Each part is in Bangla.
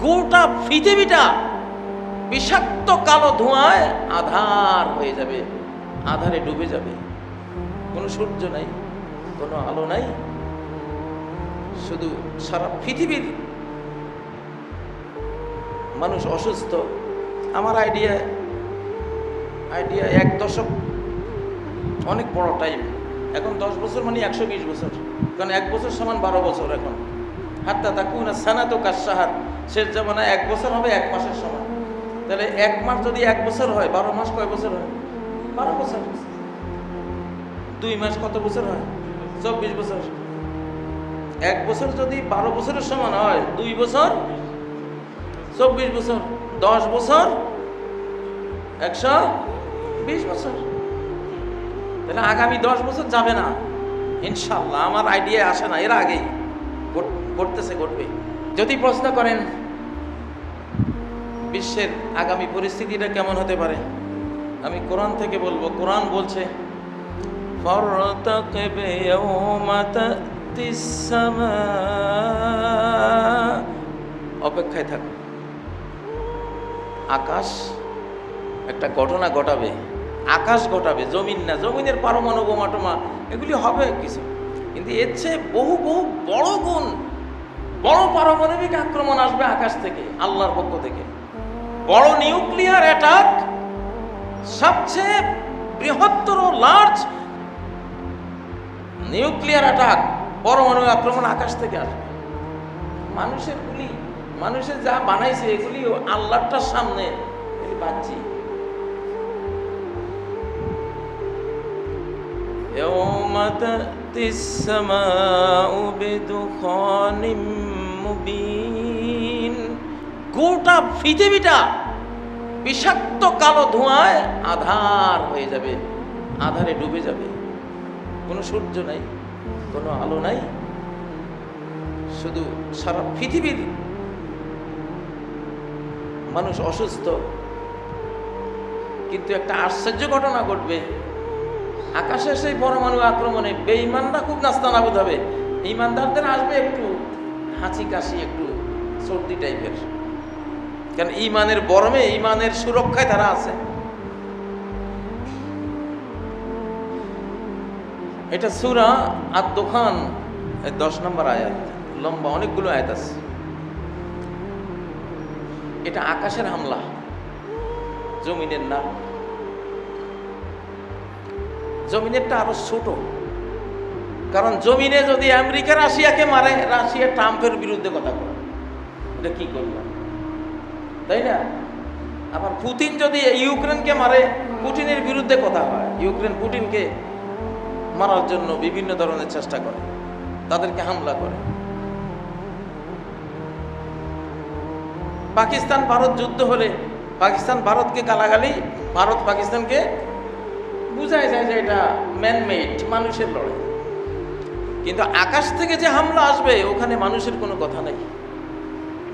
গোটা পৃথিবীটা বিষাক্ত কালো ধোঁয়ায় আধার হয়ে যাবে, আধারে ডুবে যাবে। কোনো সূর্য নাই, কোনো আলো নাই। শুধু সারা পৃথিবীর মানুষ অসুস্থ। আমার আইডিয়া আইডিয়া এক দশক অনেক বড় টাইম এখন দশ বছর মানে একশো বিশ বছর। কারণ এক বছর সমান বারো বছর এখন। হাত্তা তাকুন সানা তো কাশাহার শেষ জামানায় এক বছর হবে, এক মাসের সময় তাহলে এক মাস যদি এক বছর হয়, বারো মাস কয় বছর হয়? বারো বছর। দুই মাস কত বছর হয়? চব্বিশ বছর। এক বছর যদি বারো বছরের সমান হয়, দুই বছর, চব্বিশ বছর, দশ বছর, একশো বিশ বছর। তাহলে আগামী দশ বছর যাবে না। ইনশাল্লাহ আমার আইডিয়া আসে না, এর আগেই। ঘট- ঘটতেছে, ঘটবে। যদি প্রশ্ন করেন বিশ্বের আগামী পরিস্থিতিটা কেমন হতে পারে? আমি কোরআন থেকে বলব, কোরআন বলছে অপেক্ষায় থাক। আকাশ একটা ঘটনা ঘটাবে, আকাশ ঘটাবে, জমিন না, জমিনের পারমাণব মাটমা এগুলি হবে কিছু। কিন্তু এর চেয়ে বহু বহু বড় গুণ, বড় পারমাণবিক আক্রমণ আসবে আকাশ থেকে, আল্লাহর পক্ষ থেকে। বড় নিউক্লিয়ার অ্যাটাক সবচেয়ে বৃহত্তর লার্জ নিউক্লিয়ার অ্যাটাক পরমাণু আক্রমণ আকাশ থেকে আসবে মানুষের গুলি মানুষের যা বানাইছে এগুলি আল্লাহটার সামনে এগুলি বাহ্যিক يوم تأتي السماء بدخان مبين গোটা পৃথিবীটা বিষাক্ত কালো ধোঁয়ায় আধার হয়ে যাবে, আধারে ডুবে যাবে। কোনো সূর্য নাই, কোনো আলো নাই, শুধু সারা পৃথিবীর মানুষ অসুস্থ। কিন্তু একটা আশ্চর্য ঘটনা ঘটবে। আকাশে সেই পরমাণু আক্রমণে বেঈমানরা খুব নাস্তানাবুদ হবে। ইমানদারদের আসবে একটু হাঁচি কাশি, একটু সর্দি টাইপের কারণ ইমানের বরমে, ইমানের সুরক্ষায় তারা আছে। এটা সুরা আর দোকান দশ নম্বর আয়াত। লম্বা অনেকগুলো আয়াত আছে। এটা আকাশের হামলা, জমিনের না জমিনেরটা আরও ছোট। কারণ জমিনে যদি আমেরিকা রাশিয়াকে মারে, রাশিয়া ট্রাম্পের বিরুদ্ধে কথা বলে। এটা কি করলাম তাই না? আবার পুতিন যদি ইউক্রেনকে মারে পুটিনের বিরুদ্ধে কথা হয়। ইউক্রেন পুটিনকে মারার জন্য বিভিন্ন ধরনের চেষ্টা করে, তাদেরকে হামলা করে। পাকিস্তান ভারত যুদ্ধ হলে পাকিস্তান ভারতকে গালাগালি, ভারত পাকিস্তানকে বুঝায় যায় যে এটা ম্যানমেড মানুষের লড়াই। কিন্তু আকাশ থেকে যে হামলা আসবে, ওখানে মানুষের কোনো কথা নেই।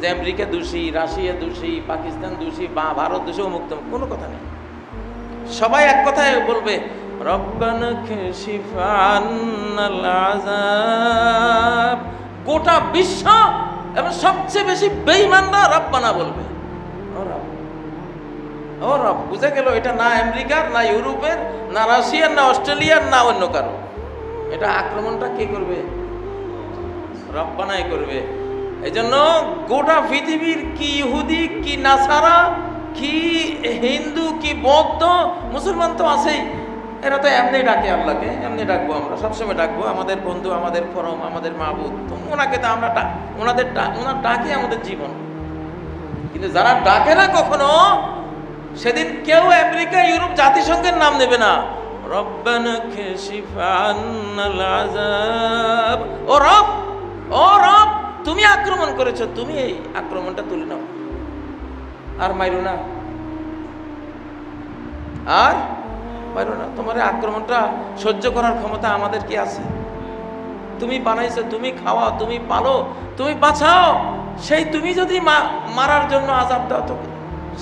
যে আমেরিকা দোষী, রাশিয়া দোষী, পাকিস্তান দোষী, বা ভারত দোষী মুক্ত কোনো কথা নেই। সবাই এক কথায় বলবে গোটা বিশ্ব এবং সবচেয়ে বেশি বেঈমানরা রব্বানা বলবে। ও রব, ও বুঝে গেল এটা না আমেরিকার, না ইউরোপের, না রাশিয়ার, না অস্ট্রেলিয়ার, না অন্য কারও। এটা আক্রমণটা কে করবে? রব্বানাই করবে। এই জন্য গোটা পৃথিবীর কি ইহুদি, কি নাসারা, কি হিন্দু, কি বৌদ্ধ, মুসলমান তো আছেই। এরা তো এমনি ডাকে আল্লাহকে, এমনি ডাকবো আমরা, সবসময় ডাকবো, আমাদের বন্ধু, আমাদের ফরম আমাদের মাহবুদ তো ওনাকে তো আমরা ওনাদের ওনার ডাকে আমাদের জীবন। কিন্তু যারা ডাকে না কখনো, সেদিন কেউ আমেরিকা, ইউরোপ জাতিসংঘের নাম নেবে না। রব্বানা আযাব। ও রব ও রব তুমি আক্রমণ করেছ, তুমি এই আক্রমণটা তুলে নাও। আর মাইরো না। আর মাইরো না। তোমার আক্রমণটা সহ্য করার ক্ষমতা আমাদের কি আছে? তুমি বানাইছো, তুমি খাওয়াও, তুমি পালো, তুমি বাঁচাও। সেই তুমি যদি মারার জন্য আজাব দাও তো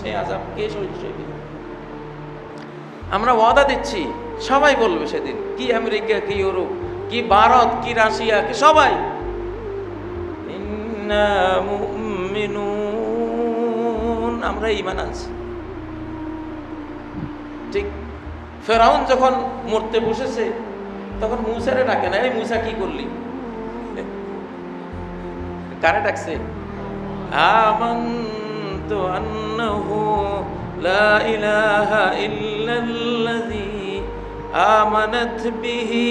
সেই আজাব কে সহ্য আমরা ওয়াদা দিচ্ছি, সবাই বলবে সেদিন, কি আমেরিকা, কি ইউরোপ, কি ভারত, কি রাশিয়া, কি সবাই। আমরা ইমান আনছি। ঠিক, ফেরাউন যখন মরতে বসেছে, তখন মুসারে ডাকে না, এই মুসা কি করলি? কারে ডাকছে? ইল্লাল্লাযী আমানাত বিহি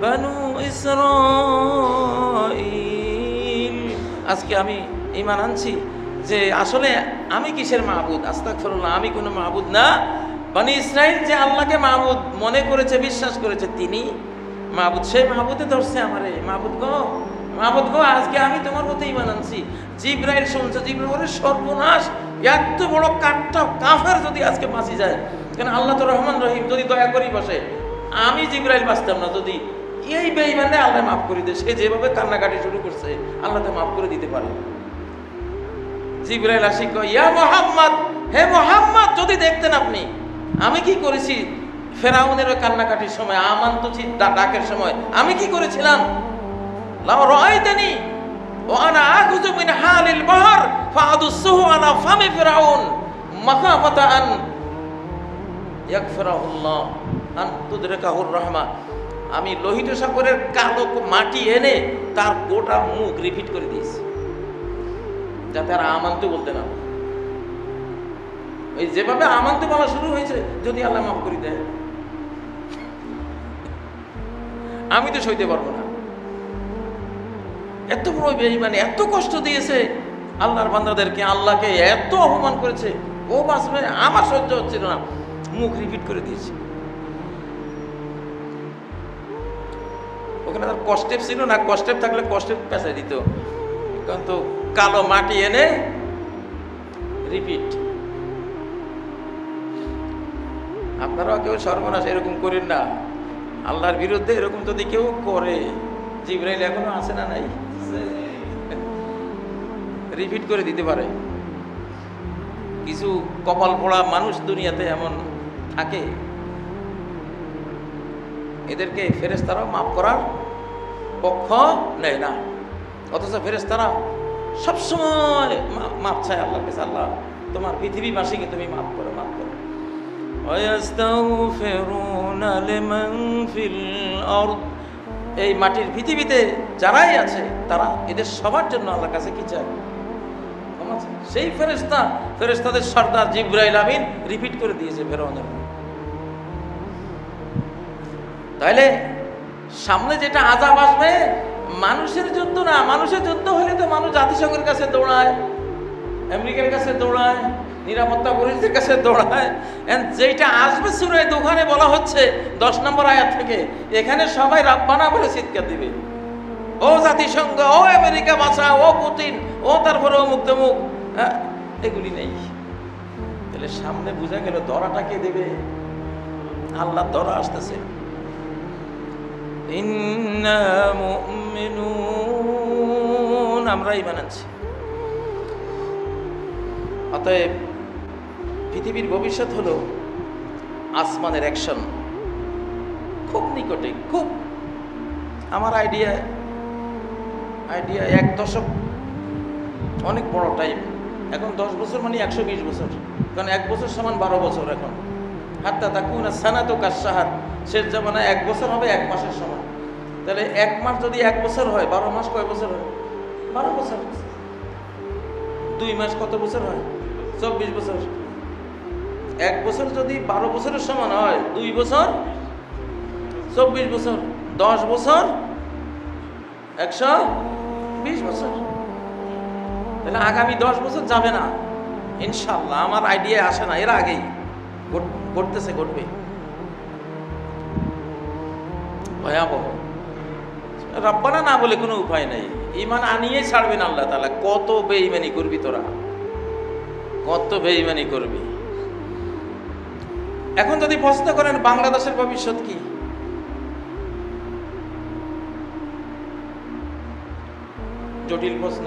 বানু ইসরাঈল। আজকে আমি ঈমান আনছি যে আসলে আমি কিসের মাহবুদ আস্তাগফিরুল্লাহ, আমি কোনো মাহবুদ না। মানে ইসরাইল যে আল্লাহকে মাহবুদ মনে করেছে, বিশ্বাস করেছে, তিনি মাহবুদ সেই মাহবুদে ধরছে আমারে মাহবুদ গো মাহবুদ গো, আজকে আমি তোমার প্রতি ইমান আনছি। জিব্রাইল শুনছে, জিব্রাইল সর্বনাশ, এত বড় কাঠটা কাফের যদি আজকে বাঁচি যায়? কেন আল্লাহ তো রহমান রহিম, যদি দয়া করি বসে। আমি জিব্রাইল বাঁচতাম না যদি এই বেইমানে আল্লাহ মাফ করে দেয়। সে যেভাবে কান্নাকাটি শুরু করছে, আল্লাহ তো মাফ করে দিতে পারে। জিব্রাইল আসি ইয়া মোহাম্মদ, হে মোহাম্মদ, যদি দেখতেন আপনি, আমি কি করেছি? ফেরাউনের ওই কান্নাকাটির সময় আমান্ত ডাকের সময়, আমি কি করেছিলাম? লাও রাআইতানি, ওয়া আনা আখুযু মিন হালিল বাহর ফাআদুসুহু আলা ফামি ফিরাউন মাখাফাতা আন ইয়াগফিরাহুল্লাহ, আন তুদরিকাহুর রাহমা। আমি লোহিত সাগরের কালো মাটি এনে তার গোটা মুখ রিপিট করে দিয়েছি। যাতে আর আমান্ত বলতে না। ওই যেভাবে আমান্ত বলা শুরু হয়েছে, যদি আল্লাহ মাফ করে দেয়। আমি তো সইতে পারব না। এত বড় বেঈমানি এত কষ্ট দিয়েছে আল্লাহর বান্দাদেরকে, আল্লাহকে এত অপমান করেছে। ও বাঁচবে আমার সহ্য হচ্ছিল না। মুখ রিপিট করে দিয়েছে। ওখানে তার কষ্টেপ ছিল না কষ্টেপ থাকলে কষ্টেপ পেঁচাই দিত। কিন্তু কালো মাটি এনে রিপিট আপনারাও কেউ সর্বনাশ এরকম করেন না। আল্লাহর বিরুদ্ধে এরকম যদি কেউ করে, জিব্রাইল এখনও আছে না নাই? রিপিট করে দিতে পারে। কিছু কপাল পোড়া মানুষ দুনিয়াতে এমন থাকে। এদেরকে ফেরেস্তারাও মাফ করার পক্ষ নেয় না। অথচ ফেরেস্তারা সবসময় মাপ চায় আল্লাহ কাছে, আল্লাহ, তোমার পৃথিবীবাসীকে তুমি মাপ করো মাফ করো। এই মাটির পৃথিবীতে যারাই আছে, তারা এদের সবার জন্য আল্লাহ কাছে কি চায়? সেই ফেরেস্তা ফেরেস্তাদের সর্দার জিব্রাইল আমিন রিপিট করে দিয়েছে ফেরোনের তাহলে সামনে যেটা আজাব আসবে, মানুষের যুদ্ধ না, মানুষের যুদ্ধ হলে তো মানুষ জাতিসংঘের কাছে দৌড়ায়, আমেরিকার কাছে দৌড়ায়, নিরাপত্তা পরিষদের কাছে দৌড়ায়। যেটা আসবে সুরে দোকানে বলা হচ্ছে, দশ নম্বর আয়াত থেকে, এখানে সবাই রাব্বানা বলে চিৎকার দিবে। ও জাতিসংঘ, ও আমেরিকা বাঁচা ও পুতিন, ও তারপরে ও মুখ এগুলি নেই। তাহলে সামনে বোঝা গেল দরাটা কে দেবে। আল্লাহ দরা আসতেছে। আমরা ইমান আনছি অতএব পৃথিবীর ভবিষ্যৎ হলো আসমানের অ্যাকশন খুব নিকটে, খুব। আমার আইডিয়া আইডিয়া এক দশক অনেক বড় টাইম এখন দশ বছর মানে একশো বিশ বছর। কারণ এক বছর সমান বারো বছর এখন। হাত্তা তাকুন সানা তো কাশাহার শেষ জামানায় এক বছর হবে, এক মাসের সমান। তাহলে এক মাস যদি এক বছর হয়, বারো মাস কয় বছর হয়? বারো বছর। দুই মাস কত বছর হয়? চব্বিশ বছর। এক বছর যদি বারো বছরের সমান হয়, দুই বছর, চব্বিশ বছর, দশ বছর, একশো বিশ বছর। তাহলে আগামী দশ বছর যাবে না। ইনশাল্লাহ আমার আইডিয়া আসে না, এর আগেই। ঘটতেছে, ঘটবে। ভয়াবহ। রব্বানা না বলে কোনো উপায় নেই। ইমান আনিয়ে ছাড়বেন আল্লাহ তালা কত বেইমানি করবি তোরা? কত বেইমানি করবি? এখন যদি প্রশ্ন করেন, বাংলাদেশের ভবিষ্যৎ কি? জটিল প্রশ্ন।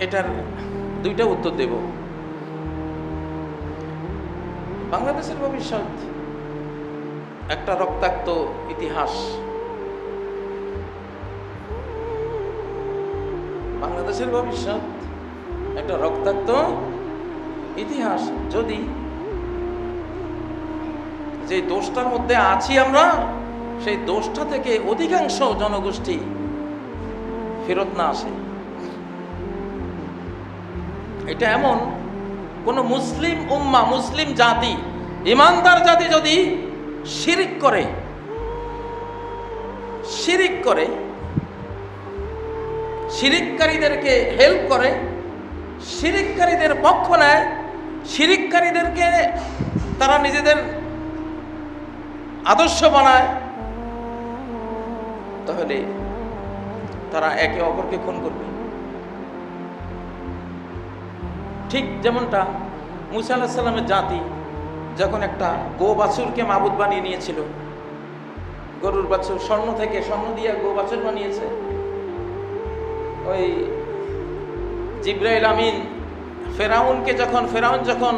এটার দুইটা উত্তর দেব। বাংলাদেশের ভবিষ্যৎ, একটা রক্তাক্ত ইতিহাস। বাংলাদেশের ভবিষ্যৎ, একটা রক্তাক্ত ইতিহাস। যদি যে দোষটার মধ্যে আছি আমরা, সেই দোষটা থেকে অধিকাংশ জনগোষ্ঠী ফেরত না আসে। এটা এমন কোন মুসলিম উম্মা, মুসলিম জাতি, ইমানদার জাতি যদি শিরিক করে শিরিক করে, শিরিককারীদেরকে হেল্প করে, শিরিককারীদের পক্ষ নেয়, শিরিককারীদেরকে তারা নিজেদের আদর্শ বানায়, তাহলে তারা একে অপরকে খুন করবে। ঠিক যেমনটা মুসা আল্লাহ সাল্লামের জাতি যখন একটা গো বাছুরকে মাবুদ বানিয়ে নিয়েছিল, গরুর বাছুর, স্বর্ণ থেকে স্বর্ণ দিয়ে গো বাছুর বানিয়েছে, ওই জিব্রাইল আমিন ফেরাউনকে যখন, ফেরাউন যখন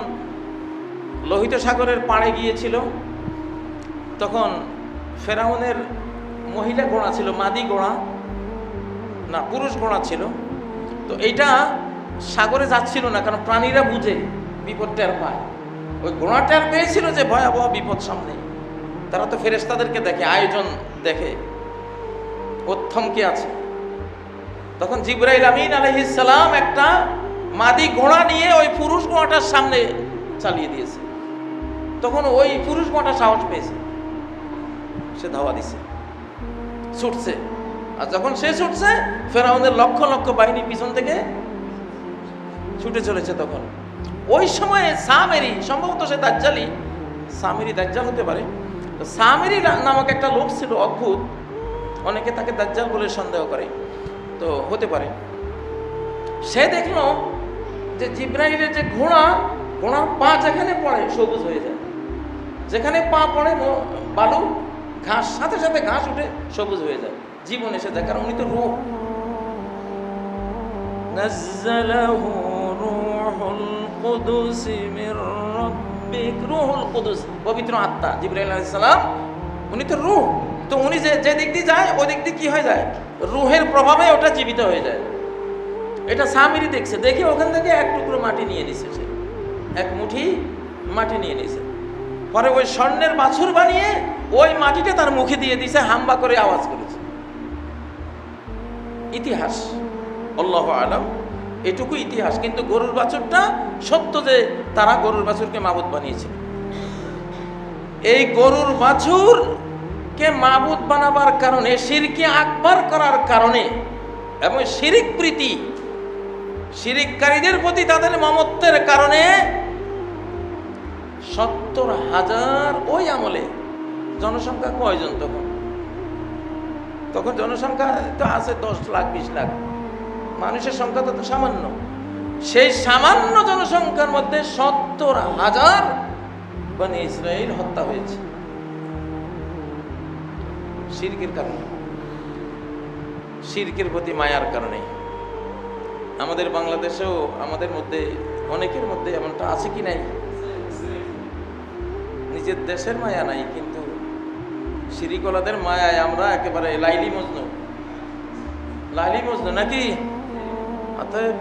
লোহিত সাগরের পাড়ে গিয়েছিল, তখন ফেরাউনের মহিলা ঘোড়া ছিল, মাদি ঘোড়া না পুরুষ ঘোড়া ছিল, তো এইটা সাগরে যাচ্ছিল না, কারণ প্রাণীরা বুঝে বিপদ টের পায়। ওই ঘোড়া টের পেয়েছিল যে ভয়াবহ বিপদ সামনে। তারা তো ফেরেস্তাদেরকে দেখে, আয়োজন দেখে প্রথমকে আছে? তখন জিব্রাইল আমিন আলহিসাল্লাম একটা মাদি ঘোড়া নিয়ে ওই পুরুষ ঘোড়াটার সামনে চালিয়ে দিয়েছে। তখন ওই পুরুষ ঘোড়াটা সাহস পেয়েছে। সে ধাওয়া দিছে। ছুটছে। আর যখন সে ছুটছে, ফেরাউনের লক্ষ লক্ষ বাহিনী পিছন থেকে ছুটে চলেছে তখন। ওই সময়ে সামেরি, সম্ভবত সে দাজ্জালি, সামেরি দাজ্জাল হতে পারে সামেরি নামক একটা লোক ছিল অদ্ভুত। অনেকে তাকে দাজ্জাল বলে সন্দেহ করে, তো হতে পারে। সে দেখল যে জিব্রাইলের যে ঘোড়া, ঘোড়ার পা যেখানে পড়ে, সবুজ হয়ে যায়। যেখানে পা পড়ে বালু, ঘাস, সাথে সাথে ঘাস উঠে সবুজ হয়ে যায়। জীবন এসে যায়, কারণ উনি তো রূপ نزله روح القدس من ربك রুহুল কুদুস পবিত্র আত্মা জিবরাইল আলাইহিস সালাম উনি তো রূহ তো উনি যে যে দিক দিয়ে যায় ওই দিক দিয়ে কি হয়ে যায় রুহের প্রভাবে ওটা জীবিত হয়ে যায় এটা সামিরি দেখছে দেখে ওখান থেকে এক টুকরো মাটি নিয়ে নিছে সে এক মুঠি মাটি নিয়ে নিছে পরে ওই স্বর্ণের বাছুর বানিয়ে ওই মাটিটা তার মুখে দিয়ে দিছে হাম্বা করে আওয়াজ করেছে ইতিহাস আল্লাহ আলম, এটুকু ইতিহাস। কিন্তু গরুর বাছুরটা সত্য যে তারা গরুর বাছুরকে মাবুদ বানিয়েছে এই গরুর বাছুরকে মাবুদ বানাবার কারণে শিরকে আকবার করার কারণে এবং শিরিক প্রীতি, শিরিককারীদের প্রতি তাদের মমত্বের কারণে সত্তর হাজার ওই আমলে জনসংখ্যা কয়জন তখন? তখন জনসংখ্যা তো আছে দশ লাখ, বিশ লাখ। মানুষের সংখ্যা তো সামান্য। সেই সামান্য জনসংখ্যার মধ্যে সত্তর হাজার মানে ইসরায়েল হত্যা হয়েছে। শিরকের কারণে। শিরকের প্রতি মায়ার কারণে। আমাদের বাংলাদেশেও, আমাদের মধ্যে, অনেকের মধ্যে এমনটা আছে কি নাই? নিজের দেশের মায়া নাই, কিন্তু সিরিকলাদের মায়ায় আমরা একেবারে লাইলি মজনু। লাইলি মজনু নাকি? অতএব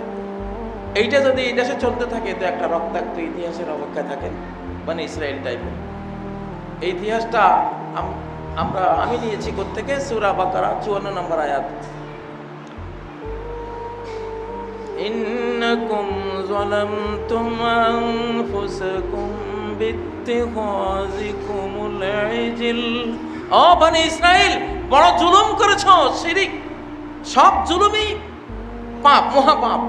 এইটা যদি এই দেশে চলতে থাকে তো একটা রক্তাক্ত ইতিহাসের অপেক্ষায় থাকেন মানে ইসরায়েল টাইপের এই ইতিহাসটা আম- আমরা আমি নিয়েছি কোথেকে সুরা বাকারা চুয়ান্ন নম্বর আয়াত إنكم ظلمتم أنفسكم باتخاذكم العجل ও বনি ইসরাইল বড় জুলুম করেছো শিরিক সব জুলুমই পাপ, মহাপাপ।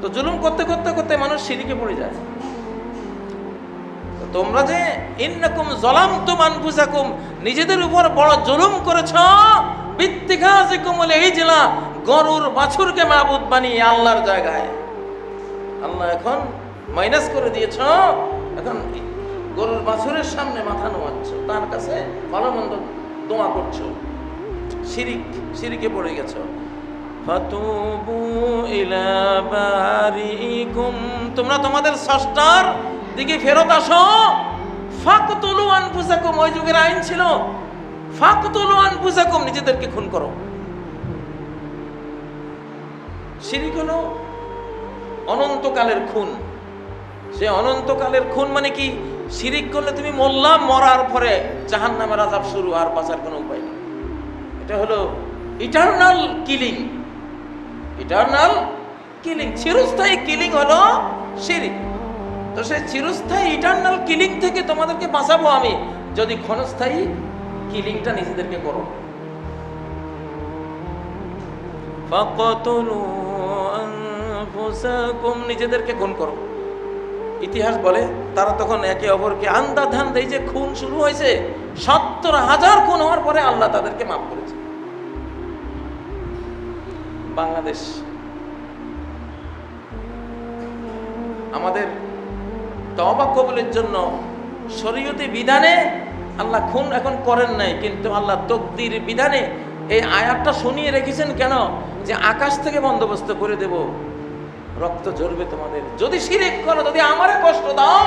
তো জুলুম করতে করতে করতে মানুষ সিঁড়িকে পড়ে যায়। তোমরা যে ইন্নাকুম জলামতুম আনফুসাকুম, নিজেদের উপর বড় জুলুম করেছ, বিত্তিখাজিকুম এই জেলা গরুর বাছুরকে মাবুদ বানিয়ে আল্লাহর জায়গায়। আল্লাহ এখন মাইনাস করে দিয়েছ, এখন গরুর বাছুরের সামনে মাথা নোয়াচ্ছ, তার কাছে ভালো মন্দ দোয়া করছ, শিরিক, শিরিকে পড়ে গেছো। তোমরা তোমাদের স্রষ্টার দিকে ফেরত আসো। ফাকতুলু আনফুসাকুম, ওই যুগের আইন ছিল। ফাকতুলু আনফুসাকুম, নিজেদেরকে খুন করো। শিরিক হলো অনন্তকালের খুন। সে অনন্তকালের খুন মানে কি? শিরিক করলে তুমি মরলাম মরার পরে জাহান আজাব শুরু, আর বাঁচার কোনো উপায় নেই। এটা হলো ইটারনাল কিলিং ইটারনাল কিলিং, চিরস্থায়ী কিলিং হলো শিরিক তো সেই চিরস্থায়ী ইটারনাল কিলিং থেকে তোমাদেরকে বাঁচাবো আমি, যদি ক্ষণস্থায়ী কিলিংটা নিজেদেরকে করো। নিজেদেরকে খুন করো। ইতিহাস বলে, তারা তখন একে অপরকে আন্দা ধান দেয় যে খুন শুরু হয়েছে, সত্তর হাজার খুন হওয়ার পরে আল্লাহ তাদেরকে মাফ করেছে। বাংলাদেশ। আমাদের তবা কবলের জন্য শরীয়তে বিধানে আল্লাহ খুন এখন করেন নাই, কিন্তু আল্লাহ তকদির বিধানে এই আয়াতটা শুনিয়ে রেখেছেন কেন? যে আকাশ থেকে বন্দোবস্ত করে দেব, রক্ত ঝরবে তোমাদের। যদি শিরিক করো, যদি আমারে কষ্ট দাও,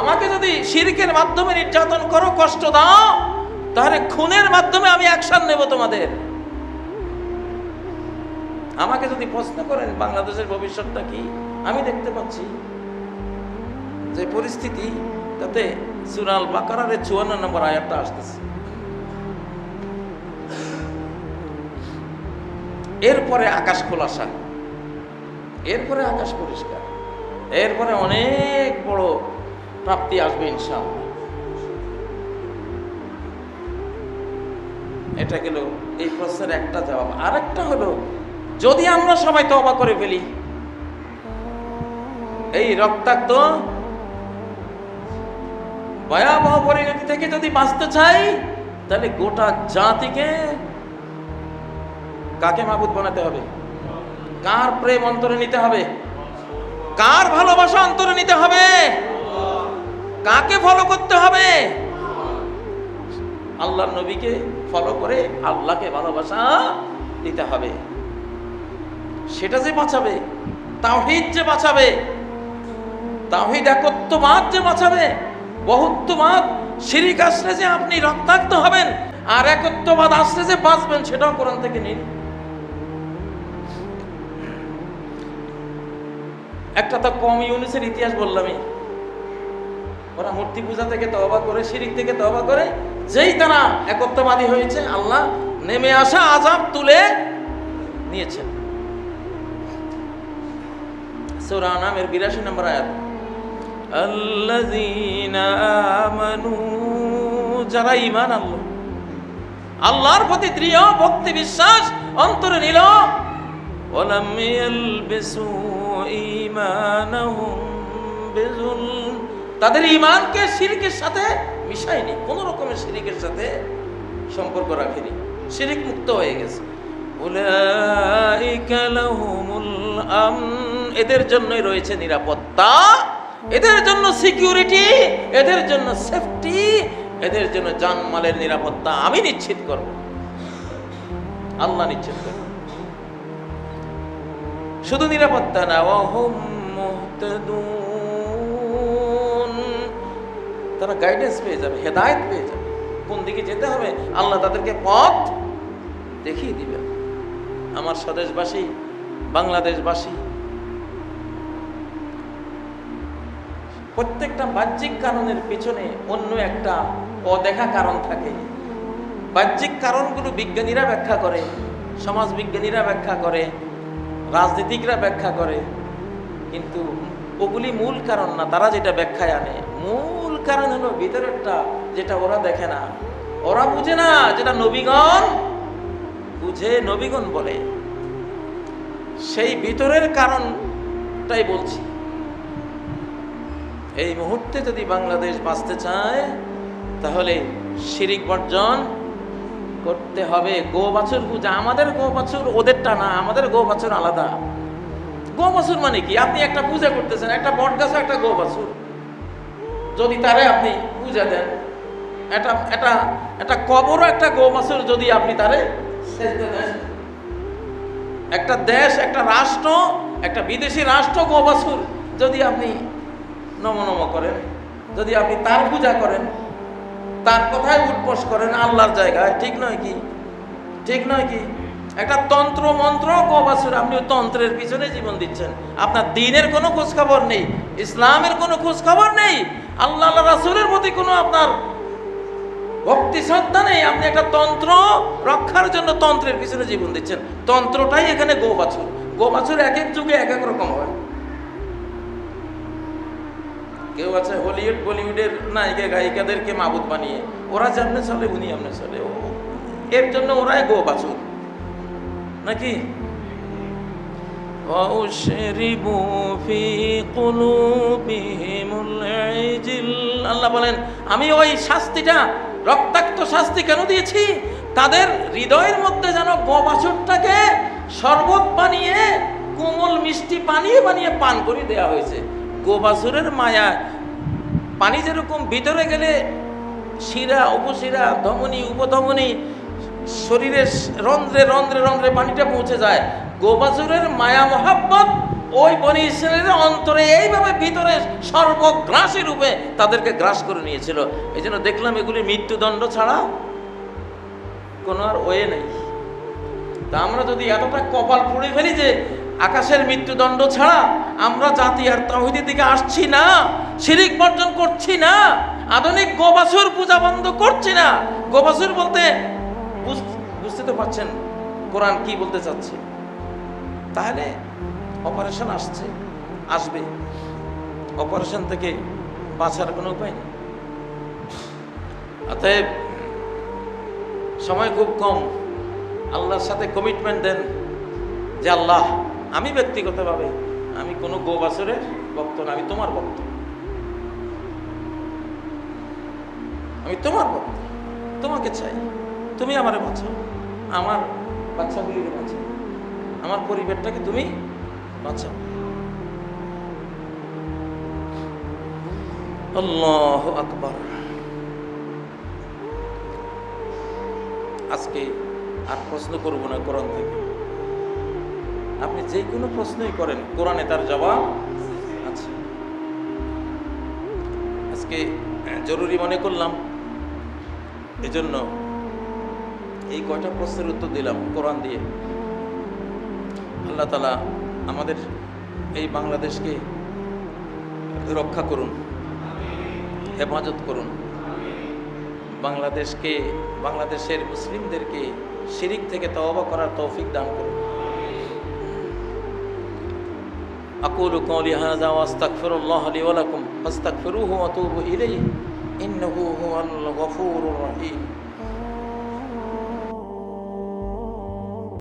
আমাকে যদি শিরিকের মাধ্যমে নির্যাতন করো, কষ্ট দাও, তাহলে খুনের মাধ্যমে আমি অ্যাকশন নেব তোমাদের। আমাকে যদি প্রশ্ন করেন, বাংলাদেশের ভবিষ্যৎটা কি, আমি দেখতে পাচ্ছি যে পরিস্থিতি তাতে সুরাল বাকারের চুয়ান্ন নম্বর আয়াতটা আসতেছে। এরপরে আকাশ খোলাসা। এরপরে আকাশ পরিষ্কার। এরপরে অনেক বড় প্রাপ্তি আসবে ইনশাআল্লাহ। এটা গেল এই প্রশ্নের একটা জবাব। আরেকটা হলো যদি আমরা সবাই তবা করে ফেলি, এই রক্তাক্ত ভয়াবহ পরিণতি থেকে যদি বাঁচতে চাই, তাহলে গোটা জাতিকে কাকে মাবুদ বানাতে হবে? কার প্রেম অন্তরে নিতে হবে? কার ভালোবাসা অন্তরে নিতে হবে? কাকে ফলো করতে হবে? আল্লাহ নবীকে ফলো করে আল্লাহকে ভালোবাসা দিতে হবে। সেটা যে বাঁচাবে, তাওহিদ যে বাঁচাবে, তাওহিদ একত্ববাদ যে বাঁচাবে, বহুত্ববাদ, শিরিক আসলে যে আপনি রক্তাক্ত হবেন, আর একত্ববাদ আসলে যে বাঁচবেন, সেটাও কোরআন থেকে নিন একটা তো কম ইউনিসের ইতিহাস বললামই। ওরা মূর্তি পূজা থেকে তবা করে, শিরিক থেকে তবা করে, যেই তারা একত্ববাদী হয়েছে, আল্লাহ নেমে আসা আজাব তুলে নিয়েছেন। সূরা নামের 82 নম্বর আয়াত। যারা ঈমান আনলো, আল্লাহর প্রতি দৃঢ় ভক্তি বিশ্বাস, অন্তরে নিল। তাদের ইমানকে শিরকের সাথে মিশায়নি, কোনো রকমের শিরিকের সাথে সম্পর্ক রাখেনি। শিরিক মুক্ত হয়ে গেছে। এদের জন্যই রয়েছে নিরাপত্তা, এদের জন্য সিকিউরিটি, এদের জন্য সেফটি, এদের জন্য জানমালের নিরাপত্তা আমি নিশ্চিত করব। আল্লাহ নিশ্চিত করব। শুধু নিরাপত্তা না তারা গাইডেন্স পেয়ে যাবে, হেদায়ত পেয়ে যাবে। কোন দিকে যেতে হবে? আল্লাহ তাদেরকে পথ দেখিয়ে দিবেন। আমার স্বদেশবাসী, বাংলাদেশবাসী। প্রত্যেকটা বাহ্যিক কারণের পেছনে অন্য একটা অদেখা কারণ থাকে। বাহ্যিক কারণগুলো বিজ্ঞানীরা ব্যাখ্যা করে সমাজ বিজ্ঞানীরা ব্যাখ্যা করে, রাজনীতিকরা ব্যাখ্যা করে। কিন্তু ওগুলি মূল কারণ না, তারা যেটা ব্যাখ্যায় আনে। মূল কারণ হলো ভিতরেরটা, যেটা ওরা দেখে না। ওরা বুঝে না যেটা নবীগণ বুঝে নবীগণ বলে, সেই ভিতরের কারণটাই বলছি। এই মুহূর্তে যদি বাংলাদেশ বাঁচতে চায়, তাহলে শিরিক বর্জন করতে হবে। গো বাছুর পূজা আমাদের গো বাছুর ওদেরটা না, আমাদের গো বাছুর আলাদা। গো বাছুর মানে কি? আপনি একটা পূজা করতেছেন, একটা বট গাছও একটা গো বাছুর যদি তারে আপনি পূজা দেন এটা এটা একটা কবরও একটা গো বাছুর যদি আপনি তারে একটা দেশ, একটা রাষ্ট্র, একটা বিদেশি রাষ্ট্র গো বাছুর যদি আপনি নম নম করেন, যদি আপনি তার পূজা করেন, তার কথায় উৎপোষ করেন আল্লাহর জায়গায়, ঠিক নয় কি? ঠিক নয় কি? একটা তন্ত্র মন্ত্র গো বাছুর আপনি তন্ত্রের পিছনে জীবন দিচ্ছেন। আপনার দিনের কোনো খোঁজখবর নেই, ইসলামের কোনো খোঁজখবর নেই আল্লাহ রাসূলের প্রতি কোনো আপনার ভক্তি শ্রদ্ধা নেই, আপনি একটা তন্ত্র রক্ষার জন্য তন্ত্রের পিছনে জীবন দিচ্ছেন। তন্ত্রটাই এখানে গো বাছুর গো বাছুর এক এক যুগে এক এক রকম হয়। কেউ আছে হলিউড, বলিউডের নায়িকা, গায়িকাদেরকে মাবুদ বানিয়ে। ওরা যেমনে চলে, উনি আপনি চলে। ও, এর জন্য ওরাই গো বাছুর নাকি আল্লাহ বলেন, আমি ওই শাস্তিটা রক্তাক্ত শাস্তি কেন দিয়েছি? তাদের হৃদয়ের মধ্যে যেন গোবাছুরটাকে শরবত বানিয়ে, কোমল মিষ্টি বানিয়ে বানিয়ে পান করে দেওয়া হয়েছে। গোবাছুরের মায়া, পানি যেরকম ভিতরে গেলে শিরা, উপশিরা, ধমনী, উপধমনী, শরীরের রন্ধ্রে রন্ধ্রে রন্ধ্রে পানিটা পৌঁছে যায়। গোবাজুরের মায়া মহাব্বত ওই বনি ইসরায়েলের অন্তরে এইভাবে ভিতরে সর্বগ্রাসী রূপে তাদেরকে গ্রাস করে নিয়েছিল। এই জন্য দেখলাম এগুলি মৃত্যুদণ্ড ছাড়া কোনো আর ওয়ে নেই। তা আমরা যদি এতটা কপাল পুড়ে ফেলি যে আকাশের মৃত্যুদণ্ড ছাড়া আমরা জাতি আর তহিদের দিকে আসছি না, শিরিক বর্জন করছি না, আধুনিক গোবাসুর পূজা বন্ধ করছি না। গোবাসুর বলতে বুঝ- বুঝতে তো পারছেন কোরআন কি বলতে চাচ্ছে। তাহলে অপারেশন আসছে, আসবে। অপারেশন থেকে বাঁচার কোনো উপায় নেই। অতএব সময় খুব কম। আল্লাহর সাথে কমিটমেন্ট দেন যে, আল্লাহ, আমি ব্যক্তিগতভাবে, আমি কোনো গো বাছরের ভক্ত না, আমি তোমার ভক্ত। আমি তোমার ভক্ত। তোমাকে চাই। তুমি আমারে বাঁচাও। আমার বাচ্চাগুলিকে বাঁচাও। আমার পরিবারটাকে তুমি বাঁচাও। আল্লাহ আকবর। আজকে আর প্রশ্ন করব না কোরআন থেকে। আপনি যে কোনো প্রশ্নই করেন, কোরআনে তার জবাব আছে। আজকে জরুরি মনে করলাম, এজন্য এই কয়টা প্রশ্নের উত্তর দিলাম কোরআন দিয়ে। আল্লাহ তালা আমাদের এই বাংলাদেশকে রক্ষা করুন হেফাজত করুন বাংলাদেশকে বাংলাদেশের মুসলিমদেরকে শিরিক থেকে তওবা করার তৌফিক দান করুন أقول قولي هذا وأستغفر الله لي ولكم فاستغفروه وتوبوا إليه إنه هو الغفور الرحيم